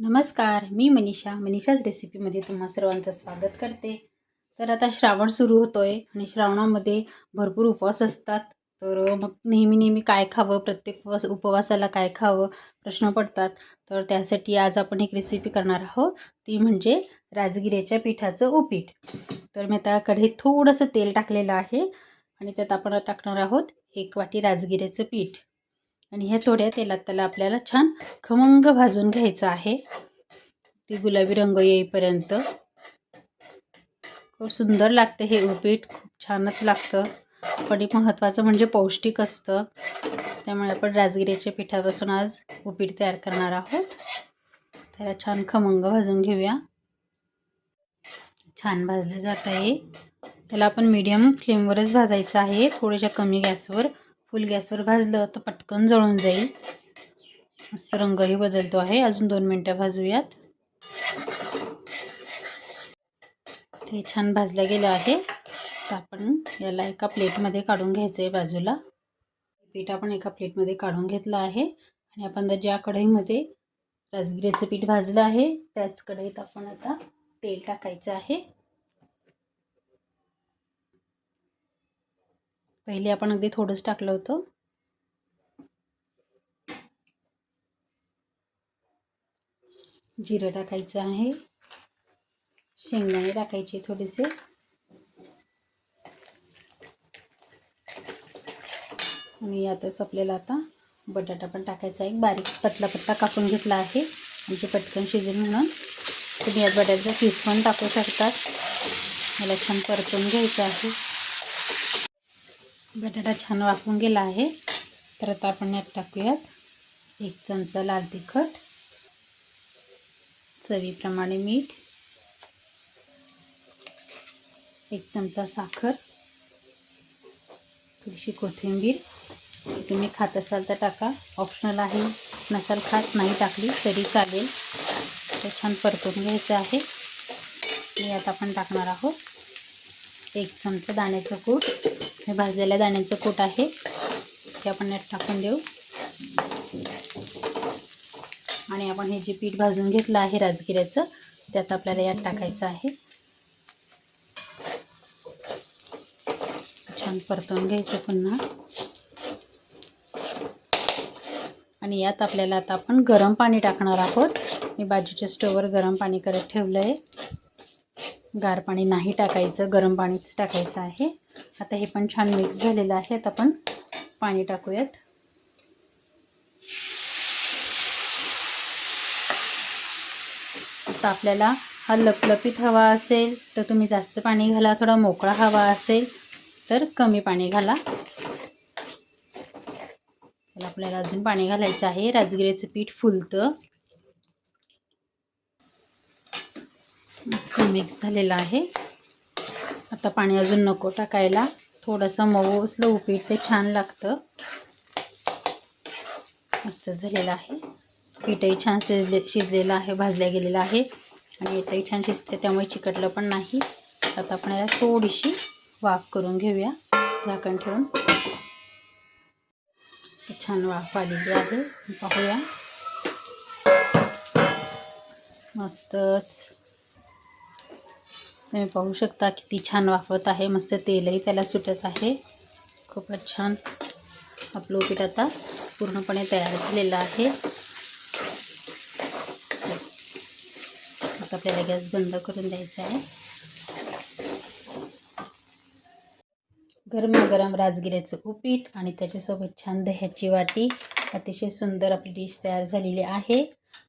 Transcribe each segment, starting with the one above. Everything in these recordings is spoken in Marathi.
नमस्कार मी मनीषा. मनीषाच रेसिपीमध्ये तुम्हा सर्वांचं स्वागत करते. तर आता श्रावण सुरू होतो आहे आणि श्रावणामध्ये भरपूर उपवास असतात. तर मग नेहमी नेहमी काय खावं प्रत्येक उपवास उपवासाला काय खावं प्रश्न पडतात. तर त्यासाठी आज आपण एक रेसिपी करणार आहोत. ती म्हणजे राजगिऱ्याच्या पिठाचं उपीट. तर मी आता कढईत थोडंसं तेल टाकलेलं आहे आणि त्यात आपण टाकणार आहोत एक वाटी राजगिऱ्याचं पीठ. आणि ह्या थोड्या तेलात त्याला आपल्याला छान खमंग भाजून घ्यायचं आहे. ती गुलाबी रंग येईपर्यंत. खूप सुंदर लागतं हे उपीट खूप छानच लागतं. पण एक महत्त्वाचं म्हणजे पौष्टिक असतं. त्यामुळे आपण राजगिरीच्या पिठापासून आज उपीट तयार करणार आहोत. त्याला छान खमंग भाजून घेऊया. छान भाजले जात आहे. त्याला आपण मीडियम फ्लेमवरच भाजायचं आहे. थोड्याशा कमी गॅसवर. फुल गॅसवर भाजलं तर पटकन जळून जाईल. मस्त रंगही बदलतो आहे. अजून दोन मिनटं भाजूयात. ते छान भाजलं गेलं आहे. तर आपण याला एका प्लेटमध्ये काढून घ्यायचं आहे बाजूला. पीठ आपण एका प्लेटमध्ये काढून घेतलं आहे. आणि आपण ज्या कढईमध्ये राजगिऱ्याचं पीठ भाजलं आहे त्याच कढईत आपण आता तेल टाकायचं आहे. पहिले आपण अगदी थोडंच टाकलं होतं. जिरं टाकायचं आहे. शेंगदाणे टाकायचे थोडेसे. आणि यातच आपल्याला आता बटाटा पण टाकायचा एक बारीक पतला पत्ता कापून घेतला आहे. म्हणजे पटकन शिजेल म्हणून. तुम्ही या बटाट्याचा पीस पण टाकू शकतात. मला छान परतून घ्यायचं आहे. बटाटा छान वाफून गेला आहे. तर आता आपण यात टाकूयात एक चमचा लाल तिखट चवीप्रमाणे मीठ एक चमचा साखर थोडीशी कोथिंबीर. तुम्ही खात असाल तर टाका. ऑप्शनल आहे. नसाल खात नाही टाकली तरी चालेल. तर छान परतून घ्यायचं आहे. आणि यात आपण टाकणार आहोत एक चमचा दाण्याचं कूट. हे भाजलेल्या दाण्याचं कूट आहे. ते आपण यात टाकून देऊ. आणि आपण हे जे पीठ भाजून घेतलं आहे राजगिऱ्याचं त्यात आपल्याला यात टाकायचं आहे. छान परतवून घ्यायचं पुन्हा. आणि यात आपल्याला आता आपण गरम पाणी टाकणार आहोत. मी बाजूच्या स्टोवर गरम पाणी करत ठेवलं आहे गार पाणी नाही टाकायचं गरम पाणीच टाकायचं आहे. आता हे पण छान मिक्स झालेलं आहे. आता आपण पाणी टाकूयात. आता आपल्याला हा लपलपीत हवा असेल तर तुम्ही जास्त पाणी घाला थोडा मोकळा हवा असेल तर कमी पाणी घाला. त्याला आपल्याला अजून पाणी घालायचं आहे. राजगिऱ्याचं पीठ फुलतं. मस्त मिक्स झालेलं आहे. आता पाणी अजून नको टाकायला. थोडंसं मऊ असलं उपीट ते छान लागतं. मस्त झालेलं आहे. पीठही छान शिजले शिजलेलं आहे भाजल्या गेलेलं आहे. आणि येतही छान शिजते त्यामुळे चिकटलं पण नाही. आता आपण याला थोडीशी वाफ करून घेऊया. झाकण ठेवून. छान वाफ आलेली आहे. पाहूया. मस्तच. तुम्ही पाहू शकता किती छान वाफत आहे मस्त तेलही त्याला सुटत आहे. खूपच छान आपलं उपीट आता पूर्णपणे तयार झालेलं आहे. आता आपल्याला गॅस बंद करून द्यायचा आहे. गरमागरम राजगिऱ्याचं उपीट आणि त्याच्यासोबत छान दह्याची वाटी. अतिशय सुंदर आपली डिश तयार झालेली आहे.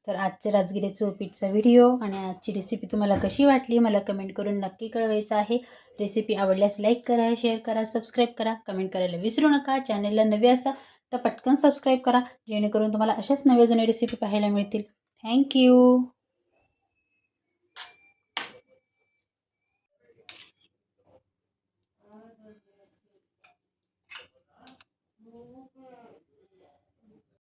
तर आजचे राजगिरे चोपीठचा व्हिडिओ आणि आजची रेसिपी तुम्हाला कशी वाटली मला कमेंट करून नक्की कळवायचं आहे. रेसिपी आवडल्यास लाईक करा शेअर करा सबस्क्राईब करा. कमेंट करायला विसरू नका. चॅनलला नवे असा तर पटकन सबस्क्राईब करा जेणेकरून तुम्हाला अशाच नव्या जुन्या रेसिपी पाहायला मिळतील. थँक्यू